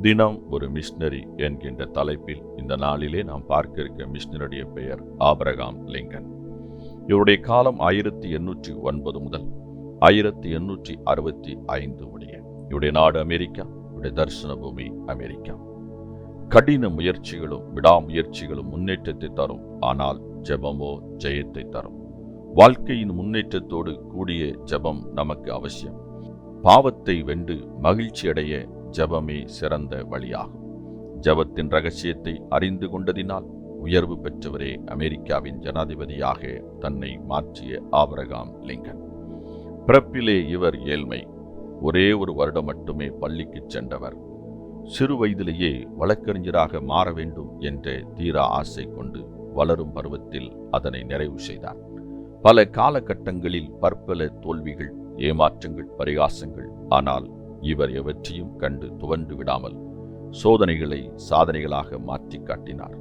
தினம் ஒரு மிஷினரி என்கின்ற தலைப்பில் இந்த நாளிலே நாம் பார்க்க இருக்க மிஷினருடைய பெயர் ஆபரகாம் லிங்கன். இவருடைய காலம் ஆயிரத்தி எண்ணூற்றி ஒன்பது முதல் ஆயிரத்தி எண்ணூற்றி அறுபத்தி ஐந்து உடைய இவருடைய நாடு அமெரிக்கா இவருடைய தரிசன பூமி அமெரிக்கா. கடின முயற்சிகளும் விடாமுயற்சிகளும் முன்னேற்றத்தை தரும். ஆனால் ஜெபமோ ஜெயத்தை தரும். வாழ்க்கையின் முன்னேற்றத்தோடு கூடிய ஜெபம் நமக்கு அவசியம். பாவத்தை வென்று மகிழ்ச்சி அடைய ஜபமே சிறந்த வழியாகும். ஜபத்தின் ரகசியத்தை அறிந்து கொண்டதினால் உயர்வு பெற்றவரே அமெரிக்காவின் ஜனாதிபதியாக தன்னை மாற்றிய ஆபரகாம் லிங்கன். பிறப்பிலே இவர் ஏழ்மை. ஒரே ஒரு வருடம் மட்டுமே பள்ளிக்கு சென்றவர். சிறு வயதிலேயே வழக்கறிஞராக மாற வேண்டும் என்ற தீரா ஆசை கொண்டு வளரும் பருவத்தில் அதனை நிறைவு செய்தார். பல காலகட்டங்களில் பற்பல தோல்விகள் ஏமாற்றங்கள் பரிகாசங்கள் ஆனால் இவர் எவற்றையும் கண்டு துவண்டு விடாமல் சோதனைகளை சாதனைகளாக மாற்றி காட்டினார்.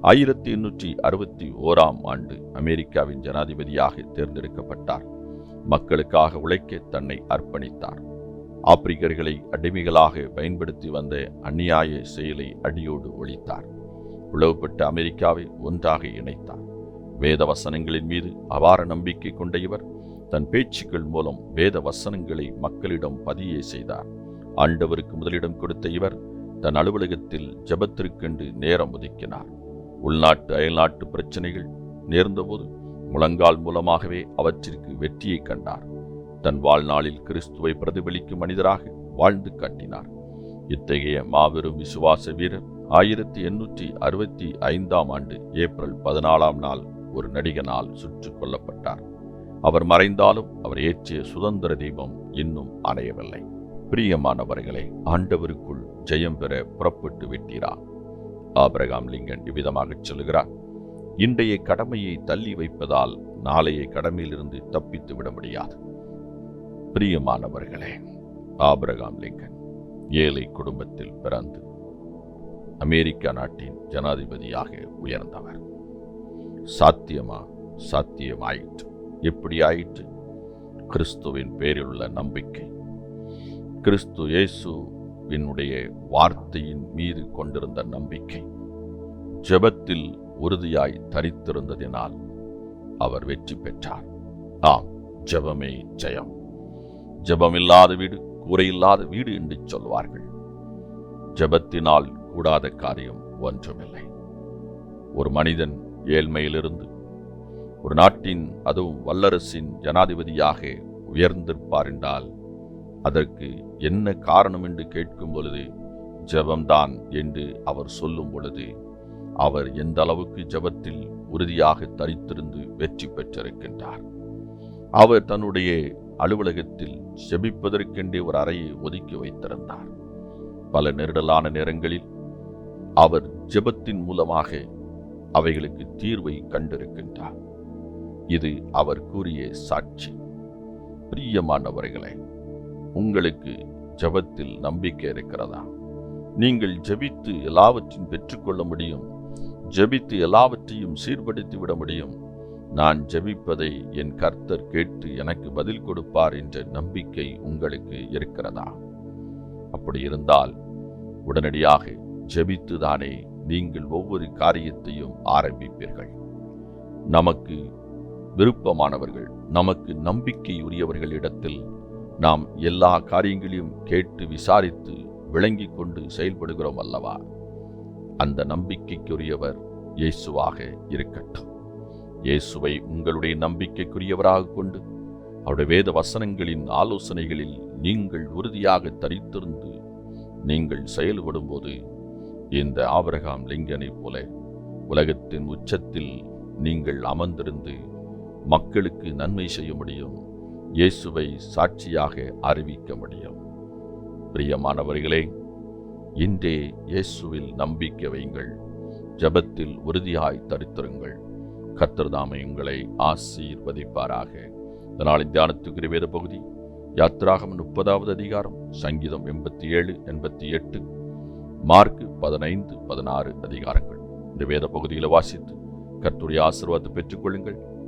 ஆயிரத்தி எண்ணூற்றி அறுபத்தி ஓராம் ஆண்டு அமெரிக்காவின் ஜனாதிபதியாக தேர்ந்தெடுக்கப்பட்டார். மக்களுக்காக உழைக்க தன்னை அர்ப்பணித்தார். ஆப்பிரிக்கர்களை அடிமைகளாக பயன்படுத்தி வந்த அந்நியாய செயலை அடியோடு ஒழித்தார். பிளவுபட்ட அமெரிக்காவை ஒன்றாக இணைத்தார். வேத வசனங்களின் மீது அபார நம்பிக்கை கொண்ட இவர் தன் பேச்சுக்கள் மூலம் வேத வசனங்களை மக்களிடம் பதிய செய்தார். ஆண்டவருக்கு முதலிடம் கொடுத்த இவர் தன் அலுவலகத்தில் ஜபத்திற்கென்று நேரம் ஒதுக்கினார். உள்நாட்டு அயல்நாட்டு பிரச்சனைகள் நேர்ந்தபோது முழங்கால் மூலமாகவே அவற்றிற்கு வெற்றியை கண்டார். தன் வாழ்நாளில் கிறிஸ்துவை பிரதிபலிக்கும் மனிதராக வாழ்ந்து காட்டினார். இத்தகைய மாபெரும் விசுவாச வீரர் ஆயிரத்தி எண்ணூற்றி அறுபத்தி ஐந்தாம் ஆண்டு ஏப்ரல் பதினாலாம் நாள் ஒரு நடிகனால் சுற்றுக் கொல்லப்பட்டார். அவர் மறைந்தாலும் அவர் ஏற்றிய சுதந்திர தீபம் இன்னும் அணையவில்லை. பிரியமானவர்களை ஆண்டவருக்குள் ஜெயம் பெற புறப்பட்டு விட்டீரா? ஆபிரகாம் லிங்கன் இவ்விதமாகச் சொல்கிறார் இன்றைய கடமையை தள்ளி வைப்பதால் நாளைய கடமையிலிருந்து தப்பித்து விட முடியாது. பிரியமானவர்களே ஆபிரகாம் லிங்கன் ஏழை குடும்பத்தில் பிறந்து அமெரிக்கா நாட்டின் ஜனாதிபதியாக உயர்ந்தவர். சாத்தியமா? சாத்தியமாயிற்று. எப்படி ஆயிற்று கிறிஸ்துவின் பேரிலுள்ள நம்பிக்கை. கிறிஸ்து இயேசுவினுடைய வார்த்தையின் மீது கொண்டிருந்த நம்பிக்கை ஜெபத்தில் உறுதியாய் தரித்திருந்ததினால் அவர் வெற்றி பெற்றார். ஆம் ஜெபமே ஜெயம். ஜெபமில்லாத வீடு கூரையில்லாத வீடு என்று சொல்வார்கள். ஜெபத்தினால் கூடாத காரியம் ஒன்றுமில்லை. ஒரு மனிதன் ஏழ்மையிலிருந்து ஒரு நாட்டின் அதுவும் வல்லரசின் ஜனாதிபதியாக உயர்ந்திருப்பார் என்றால் அதற்கு என்ன காரணம் என்று கேட்கும் பொழுது ஜெபம்தான் என்று அவர் சொல்லும் பொழுது அவர் எந்த அளவுக்கு ஜெபத்தில் உறுதியாக தரித்திருந்து வெற்றி பெற்றிருக்கின்றார். அவர் தன்னுடைய அலுவலகத்தில் செபிப்பதற்கென்றே ஒரு அறையை ஒதுக்கி வைத்திருந்தார். பல நெருடலான நேரங்களில் அவர் ஜெபத்தின் மூலமாக அவைகளுக்கு தீர்வை கண்டிருக்கின்றார். இது அவர் கூறிய சாட்சி. பிரியமானவர்களே உங்களுக்கு ஜெபத்தில் நம்பிக்கை இருக்கிறதா? நீங்கள் ஜெபித்து எல்லாவற்றையும் பெற்றுக்கொள்ள முடியும் ஜெபித்து எல்லாவற்றையும் சீர்படுத்தி விட முடியும். நான் ஜெபிப்பதை என் கர்த்தர் கேட்டு எனக்கு பதில் கொடுப்பார் என்ற நம்பிக்கை உங்களுக்கு இருக்கிறதா? அப்படி இருந்தால் உடனடியாக ஜெபித்துதானே நீங்கள் ஒவ்வொரு காரியத்தையும் ஆரம்பிப்பீர்கள். நமக்கு விருப்பமானவர்கள் நமக்கு நம்பிக்கையுரியவர்களிடத்தில் நாம் எல்லா காரியங்களையும் கேட்டு விசாரித்து விளங்கி கொண்டு செயல்படுகிறோம் அல்லவா? அந்த நம்பிக்கைக்குரியவர் இயேசுவாக இருக்கட்டும். இயேசுவை உங்களுடைய நம்பிக்கைக்குரியவராக கொண்டு அவருடைய வேத வசனங்களின் ஆலோசனைகளில் நீங்கள் உறுதியாக தரித்திருந்து நீங்கள் செயல்படும்போது இந்த ஆபரகாம் லிங்கனைப் போல உலகத்தின் உச்சத்தில் நீங்கள் அமர்ந்திருந்து மக்களுக்கு நன்மை செய்ய முடியும். இயேசுவை சாட்சியாக அறிவிக்க முடியும். பிரியமானவர்களே இன்றே இயேசுவில் நம்பிக்கை வையுங்கள். ஜெபத்தில் உறுதியாய் தரித்திருங்கள். கர்த்தர் உங்களை ஆசீர்வதிப்பாராக. இதனால் தியானத்துக்குரிய வேத பகுதி யாத்ராகம் முப்பதாவது அதிகாரம் சங்கீதம் எண்பத்தி ஏழு எண்பத்தி எட்டு மார்க்கு பதினைந்து பதினாறு அதிகாரங்கள். இந்த வேத பகுதியில் வாசித்து கர்த்தருடைய ஆசீர்வாதத்தை பெற்றுக்கொள்ளுங்கள்.